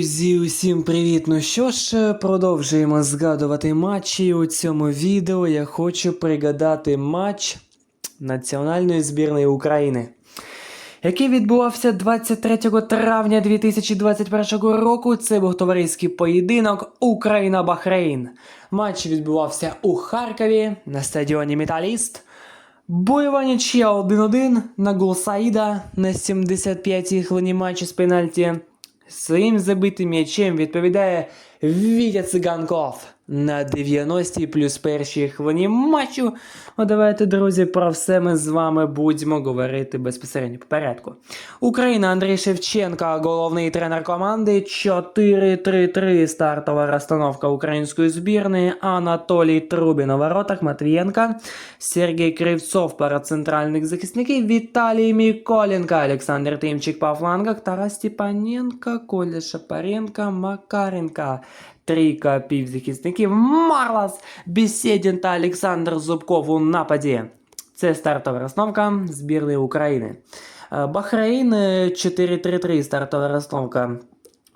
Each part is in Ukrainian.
Друзі, усім привіт! Ну що ж, продовжуємо згадувати матчі. У цьому відео я хочу пригадати матч національної збірної України, який відбувався 23 травня 2021 року. Це був товариський поєдинок Україна-Бахрейн. Матч відбувався у Харкові на стадіоні Металіст. Бойова нічия 1-1 на гол Саїда на 75-й хвилині матчу з пенальті. Своїм забитим м'ячем відповідає Вітя Циганков на 90-й плюс першій хвилині матчу. Ну, давайте, друзі, про все ми з вами будемо говорити безпосередньо по порядку. Україна Андрій Шевченко, головний тренер команди. 4-3-3 стартова розстановка української збірної. Анатолій Трубін у воротах, Матвієнка, Сергій Кривцов, пара центральних захисників, Віталій Міколенко, Олександр Тимчик по флангах, Тарас Степаненко, Коля Шапаренко, Макаренко. Трійка півзахисників Марлас, Бесєдін та Олександр Зубков у нападі. Це стартова розновка збірної України. Е, Бахрейн е, 4-3-3 стартова розстановка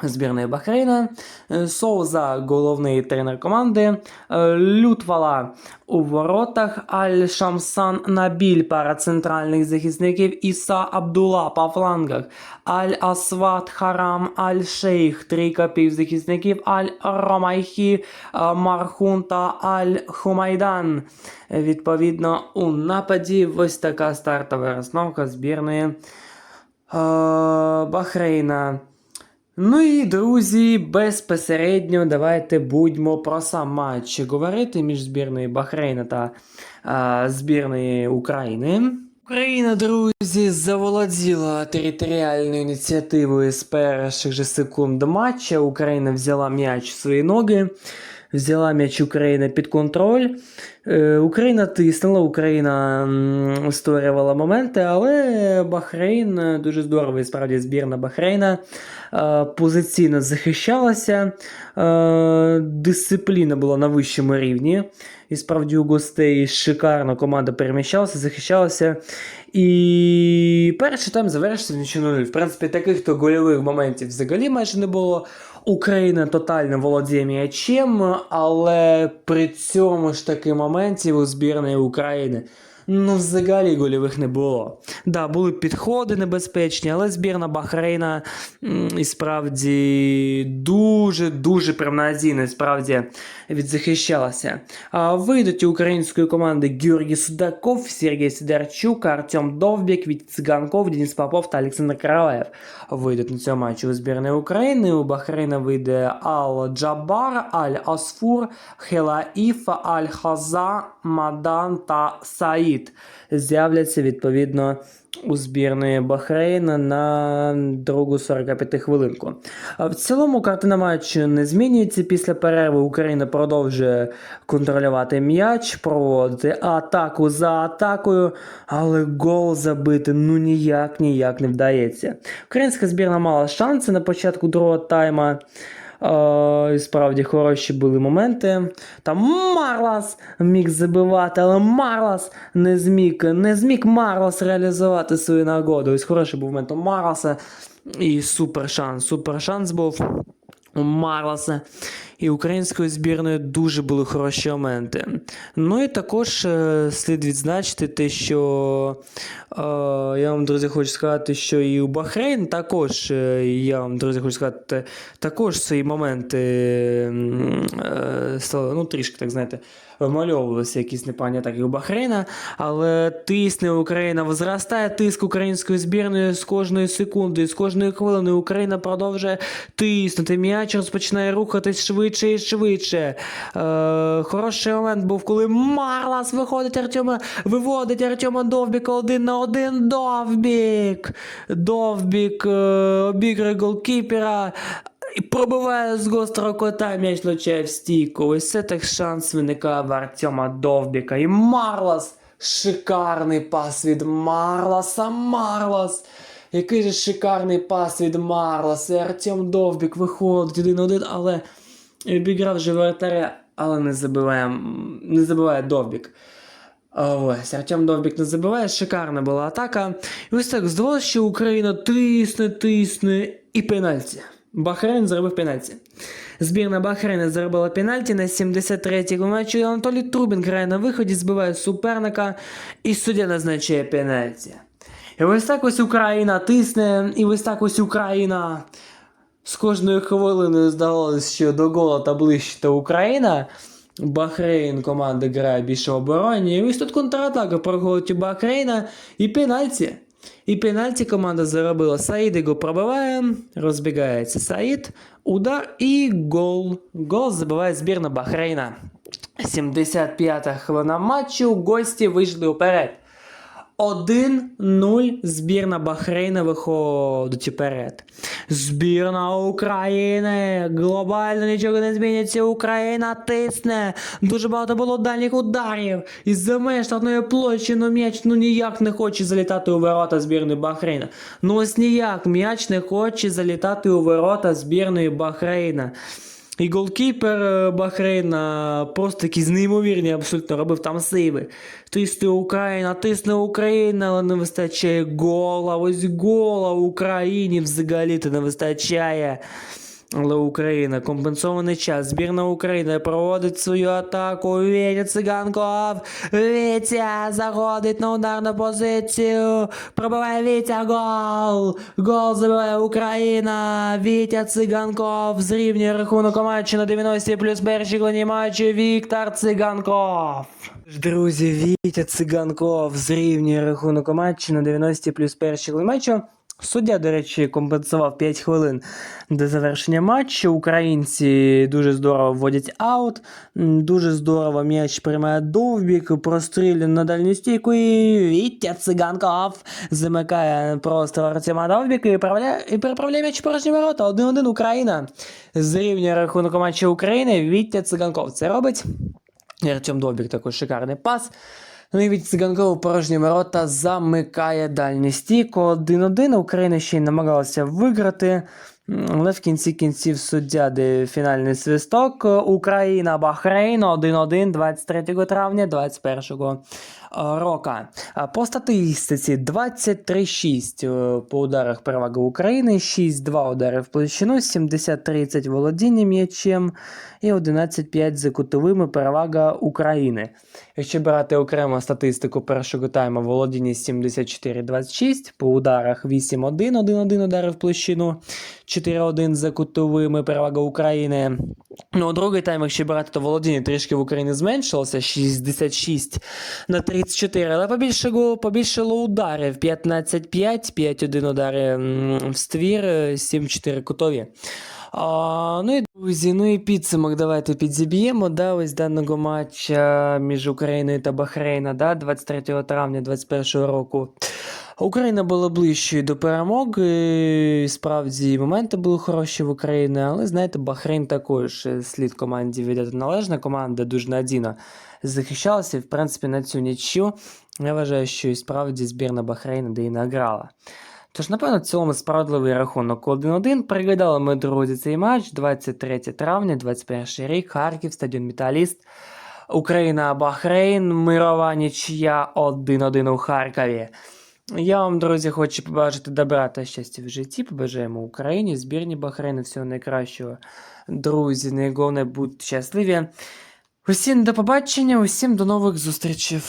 збірної Бахрейна. Е, Соуза головний тренер команди. Е, Лютвала у воротах. Аль-Шамсан Набіль пара центральних захисників. Іса Абдула по флангах. Аль-Асват Харам Аль-Шейх. Трійка півзахисників. Аль-Ромайхі е, Мархун та Аль-Хумайдан. Е, Відповідно, у нападі ось така стартова розновка збірної е, Бахрейна. Ну і друзі, безпосередньо давайте будьмо про сам матч говорити між збірною Бахрейна та а, збірною України. Україна, друзі, заволоділа територіальною ініціативою з перших же секунд матча. Україна взяла м'яч в свої ноги. Взяла м'яч Україна під контроль. Е, Україна тиснула, Україна створювала моменти, але Бахрейн е, дуже здорово, і справді збірна Бахрейна е, позиційно захищалася. Дисципліна була на вищому рівні. І справді у гостей шикарно команда переміщалася, захищалася. І перший тайм завершився нічого 0 В принципі, таких то гольових моментів взагалі майже не було. Україна тотально володіє м'ячем, але при цьому ж таки моментів у збірної України ну взагалі гольових не було. Да, були підходи небезпечні, але збірна Бахрейна і справді дуже-дуже прям справді відзахищалася. А вийдуть української команди Георгій Судаков, Сергій Сидорчук, Артем Довбік, Вітя Циганков, Денис Попов та Олександр Караваєв. Вийдуть на цьому матчі у збірної України. У Бахрейна вийде Ал-Джабар, Аль-Асфур, Хелаїф, Аль-Хаза, Мадан та Саїд. З'являться відповідно у збірної Бахрейна на другу 45 хвилинку. В цілому картина матчу не змінюється. Після перерви Україна продовжує контролювати м'яч, проводити атаку за атакою, але гол забити ну ніяк ніяк не вдається. Українська збірна мала шанси на початку другого тайма. Е, справді хороші були моменти. Там Марлас міг забивати, але Марлас не зміг, не зміг Марлас реалізувати свою нагоду. Ось хороший був момент у Марласа. І супер шанс. Супер шанс був у Марласа. І української збірної дуже були хороші моменти. Ну і також е, слід відзначити те, що е, я вам, друзі, хочу сказати, що і у Бахрейн також, е, я вам, друзі, хочу сказати, також свої моменти ну, трішки, так знаєте, вмальовувалися якісь непогані атаки у Бахрейна, але тисне Україна, зростає тиск української збірної з кожної секунди, з кожної хвилини Україна продовжує тиснути. М'яч розпочинає рухатись швидше і швидше. Е, хороший момент був, коли Марлас виходить Артема, виводить Артема Довбіка один на один. Довбік! Довбік е, обігрує голкіпера. І пробиває з гострого кота м'яч влучає в стійку. Ось це так шанс виникає в Артема Довбіка. І Марлас. Шикарний пас від Марласа. Марлас. Який же шикарний пас від Марласа. І Артем Довбік виходить один один, але обіграв же вратаря, але не забиває, не забиває Довбік. Ось, Артем Довбік не забиває, шикарна була атака. І ось так здавалося, що Україна тисне, тисне і пенальті. Бахрейн зробив пенальті. Збірна Бахрейна зробила пенальті на 73-й матчі. Анатолій Трубін грає на виході, збиває суперника, і суддя назначає пенальті. І ось так ось Україна тисне, і ось так ось Україна. З кожною хвилиною здавалося, що до гола та ближче Україна. Бахрейн команда грає більше в обороні. І ось тут контратака проходить у Бахрейна і пенальті. І пенальті команда заробила. Саїд його пробиває, розбігається Саїд, удар і гол. Гол забиває збірна Бахрейна. 75-та хвилина матчу. Гості вийшли вперед. 1-0 збірна Бахрейна виходить вперед. Збірна України. Глобально нічого не зміниться. Україна тисне. Дуже багато було дальніх ударів. Із-за меж штатної площі, ну м'яч ну ніяк не хоче залітати у ворота збірної Бахрейна. Ну ось ніяк м'яч не хоче залітати у ворота збірної Бахрейна. І голкіпер е, Бахрейна просто такі неймовірні абсолютно робив там сейви. Тисне Україна, тисне Україна, але не вистачає гола. Ось гола Україні взагалі-то не вистачає. Але Україна, компенсований час. Збірна України проводить свою атаку. Вітя Циганков. Вітя заходить на ударну позицію. Пробиває Вітя гол. Гол забиває Україна. Вітя Циганков зрівнює рахунок матчі на 90 плюс першій хвилині матчу Віктор Циганков. Друзі, Вітя Циганков зрівнює рахунок матчі на 90 плюс першій хвилині матчу. Суддя, до речі, компенсував 5 хвилин до завершення матчу. Українці дуже здорово вводять аут, дуже здорово м'яч приймає довбік, прострілює на дальню стійку і Вітя Циганков замикає просто Артема Довбіка і переправляє, і переправляє м'яч порожні ворота. 1-1 Україна. Зрівнює рахунок у матчі України. Вітя Циганков це робить. І Артем Довбік також шикарний пас. Ну і від Циганкова порожні ворота замикає дальню стійку. 1-1. Україна ще й намагалася виграти. Але в кінці кінців суддя, де фінальний свисток. Україна, Бахрейн 1-1 23 травня 21 року. А По статистиці 23-6 е, по ударах перевага України, 6-2 удари в площину, 70-30 володіння м'ячем і 11-5 за кутовими перевага України. Якщо брати окремо статистику першого тайму, володіння 74-26, по ударах 8-1, 1-1 удари в площину, 4-1 за кутовими перевага України. Ну, а другий тайм, якщо брати, то володіння трішки в Україні зменшилося 66 на 34, але побільшало, побільшало ударів 15-5, 5-1 удари в ствір, е, 7-4 кутові. А, ну і друзі, ну і підсумок давайте підзіб'ємо. Да, ось даного матча між Україною та Бахрейна, да, 23 травня 2021 року. Україна була ближчою до перемоги. Справді моменти були хороші в Україні, але знаєте, Бахрейн також е, слід команді віддати належна. Команда дуже надійно захищалася. І, в принципі, на цю нічю я вважаю, що і справді збірна Бахрейна де і награла. Тож, напевно, в цілому справедливий рахунок 1-1. Пригадали ми, друзі, цей матч 23 травня, 21 рік, Харків, стадіон Металіст. Україна, Бахрейн, мирова нічия 1-1 у Харкові. Я вам, друзі, хочу побажати добра та щастя в житті. Побажаємо Україні, збірні Бахрейну, всього найкращого. Друзі, найголовне будьте щасливі. Усім до побачення, усім до нових зустрічей.